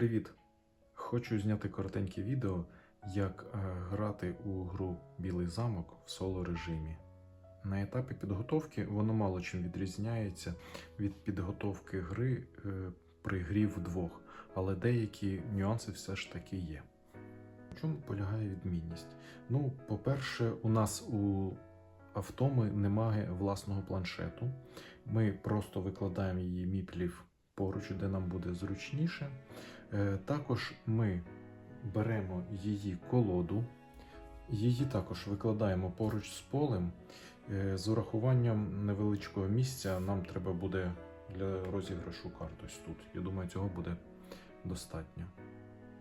Привіт! Хочу зняти коротеньке відео, як е, грати у гру Білий замок в соло режимі. На етапі підготовки воно мало чим відрізняється від підготовки гри е, при грі вдвох, але деякі нюанси все ж таки є. В чому полягає відмінність? Ну, по-перше, у нас у автоми немає власного планшету. Ми просто викладаємо її міплів поруч, де нам буде зручніше. Е, Також ми беремо її колоду, її також викладаємо поруч з полем. Е, З урахуванням невеличкого місця нам треба буде для розіграшу карт ось тут. Я думаю, цього буде достатньо.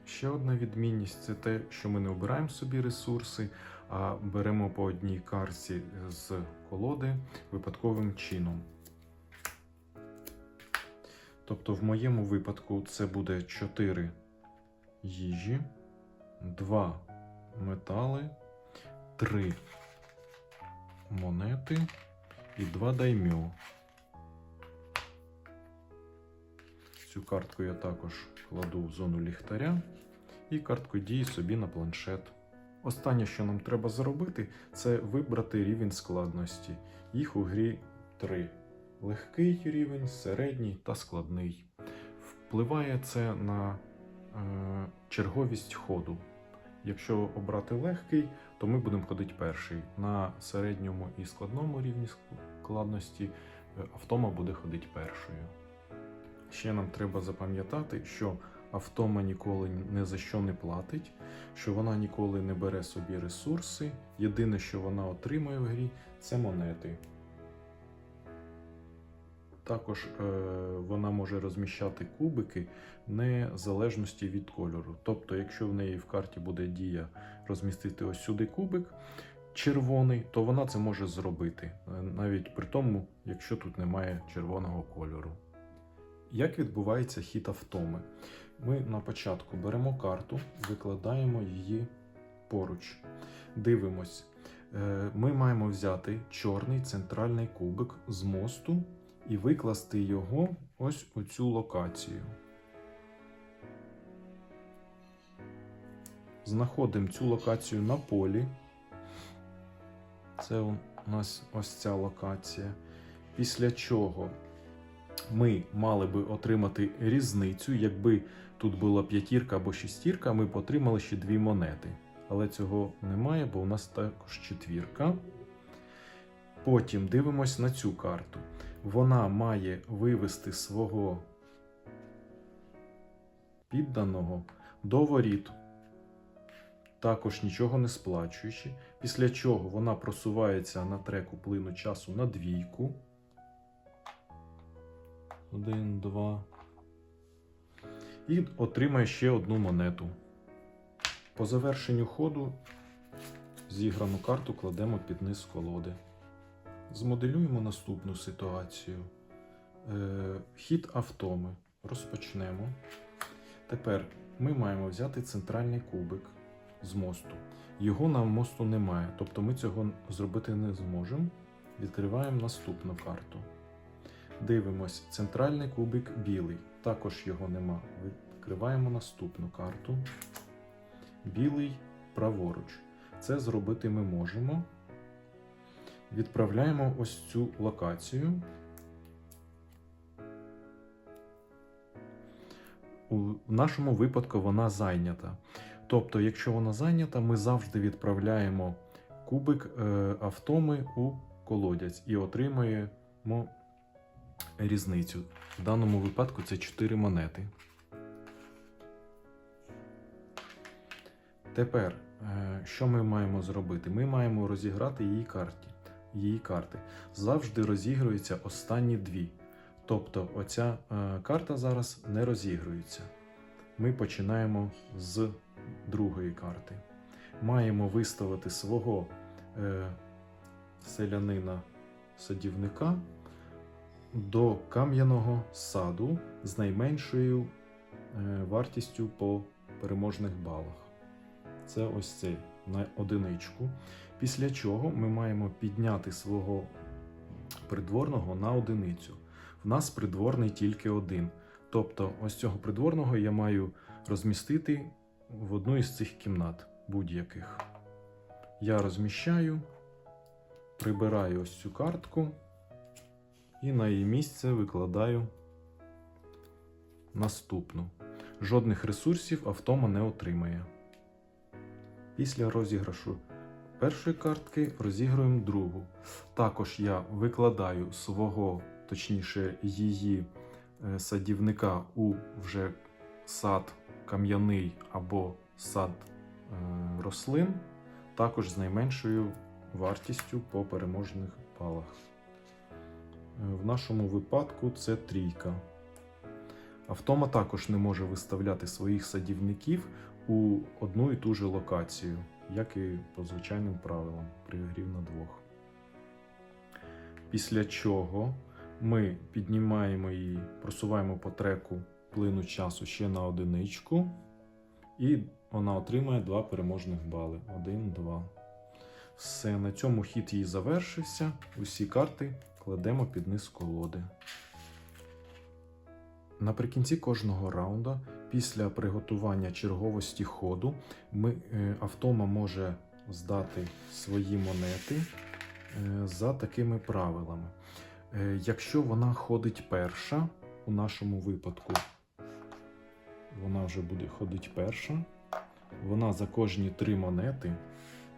Ще одна відмінність це те, що ми не обираємо собі ресурси, а беремо по одній карті з колоди випадковим чином. Тобто, в моєму випадку це буде 4 їжі, 2 метали, 3 монети і 2 даймьо. Цю картку я також кладу в зону ліхтаря і картку дії собі на планшет. Останнє, що нам треба зробити, це вибрати рівень складності. Їх у грі три: легкий рівень, середній та складний. Впливає це на е, черговість ходу. Якщо обрати легкий, то ми будемо ходити перший. На середньому і складному рівні складності е, автома буде ходити першою. Ще нам треба запам'ятати, що автома ніколи не за що не платить, що вона ніколи не бере собі ресурси. Єдине, що вона отримує в грі, це монети. Також е, вона може розміщати кубики не в залежності від кольору. Тобто, якщо в неї в карті буде дія розмістити ось сюди кубик червоний, то вона це може зробити, е, навіть при тому, якщо тут немає червоного кольору. Як відбувається хід автоми? Ми на початку беремо карту, викладаємо її поруч. Дивимось. Е, Ми маємо взяти чорний центральний кубик з мосту і викласти його ось у цю локацію. Знаходимо цю локацію на полі. Це у нас ось ця локація. Після чого ми мали би отримати різницю. Якби тут була п'ятірка або шестірка, ми б отримали ще дві монети. Але цього немає, бо у нас також четвірка. Потім дивимось на цю карту. Вона має вивести свого підданого до воріт, також нічого не сплачуючи. Після чого вона просувається на треку плину часу на двійку. Один, два. І отримає ще одну монету. По завершенню ходу зіграну карту кладемо під низ колоди. Змоделюємо наступну ситуацію. Е, хід автоми. Розпочнемо. Тепер ми маємо взяти центральний кубик з мосту. Його на мосту немає, тобто ми цього зробити не зможемо. Відкриваємо наступну карту. Дивимось, центральний кубик білий. Також його нема. Відкриваємо наступну карту. Білий праворуч. Це зробити ми можемо. Відправляємо ось цю локацію. У нашому випадку вона зайнята. Тобто, якщо вона зайнята, ми завжди відправляємо кубик е, автоми у колодязь і отримуємо різницю. В даному випадку це 4 монети. Тепер, е, що ми маємо зробити? Ми маємо розіграти її карті. Її карти. Завжди розігруються останні дві. Тобто, оця е, карта зараз не розігрується. Ми починаємо з другої карти. Маємо виставити свого е, селянина садівника до кам'яного саду з найменшою е, вартістю по переможних балах. Це ось цей на одиничку. Після чого ми маємо підняти свого придворного на одиницю. В нас придворний тільки один. Тобто, ось цього придворного я маю розмістити в одну із цих кімнат будь-яких. Я розміщаю, прибираю ось цю картку і на її місце викладаю наступну. Жодних ресурсів автома не отримає. Після розіграшу першої картки розігруємо другу. Також я викладаю свого, точніше, її е, садівника у вже сад кам'яний або сад е, рослин, також з найменшою вартістю по переможних балах. Е, В нашому випадку це трійка. Автома також не може виставляти своїх садівників у одну і ту же локацію, як і по звичайним правилам при грі на двох. Після чого ми піднімаємо її, просуваємо по треку плину часу ще на одиничку, і вона отримає два переможних бали. Один, два. Все, на цьому хід її завершився. Усі карти кладемо під низ колоди. Наприкінці кожного раунду, після приготування черговості ходу, ми, е, автома може здати свої монети е, за такими правилами. Е, Якщо вона ходить перша, у нашому випадку вона вже буде ходити перша, вона за кожні три монети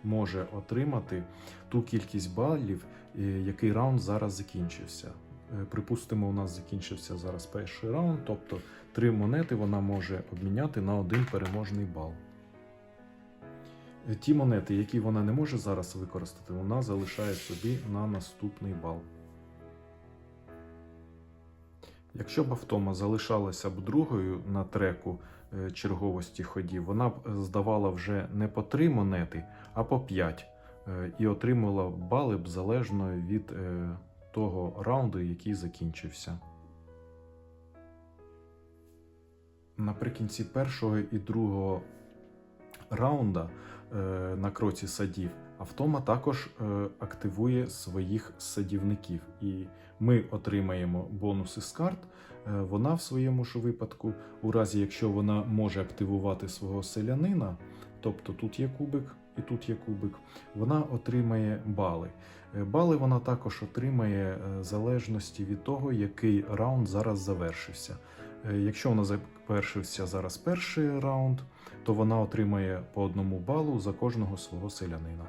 може отримати ту кількість балів, який раунд зараз закінчився. Е, Припустимо, у нас закінчився зараз перший раунд, тобто три монети вона може обміняти на один переможний бал. Е, Ті монети, які вона не може зараз використати, вона залишає собі на наступний бал. Якщо б автома залишалася б другою на треку е, черговості ходів, вона б здавала вже не по 3 монети, а по 5. е, І отримала бали б залежно від того раунду, який закінчився. Наприкінці першого і другого раунда е, на кроці садів автома також е, активує своїх садівників, і ми отримаємо бонуси з карт. Е, Вона в своєму ж випадку, у разі якщо вона може активувати свого селянина, тобто тут є кубик і тут є кубик, вона отримає бали. Е, Бали вона також отримає е, в залежності від того, який раунд зараз завершився. Е, Якщо вона завершився зараз перший раунд, то вона отримає по одному балу за кожного свого селянина.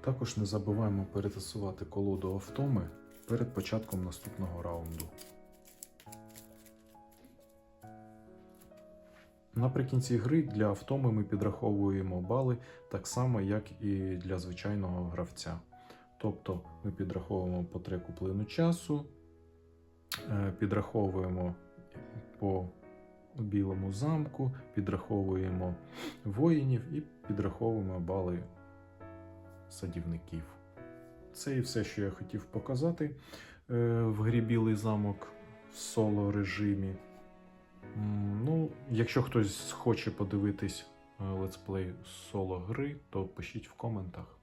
Також не забуваємо перетасувати колоду автоми перед початком наступного раунду. Наприкінці гри для автоми ми підраховуємо бали так само, як і для звичайного гравця. Тобто ми підраховуємо по треку плину часу, е, підраховуємо по білому замку, підраховуємо воїнів і підраховуємо бали садівників. Це і все, що я хотів показати е, в грі Білий замок в соло режимі. Ну, якщо хтось хоче подивитись е, летсплей соло гри, то пишіть в коментах.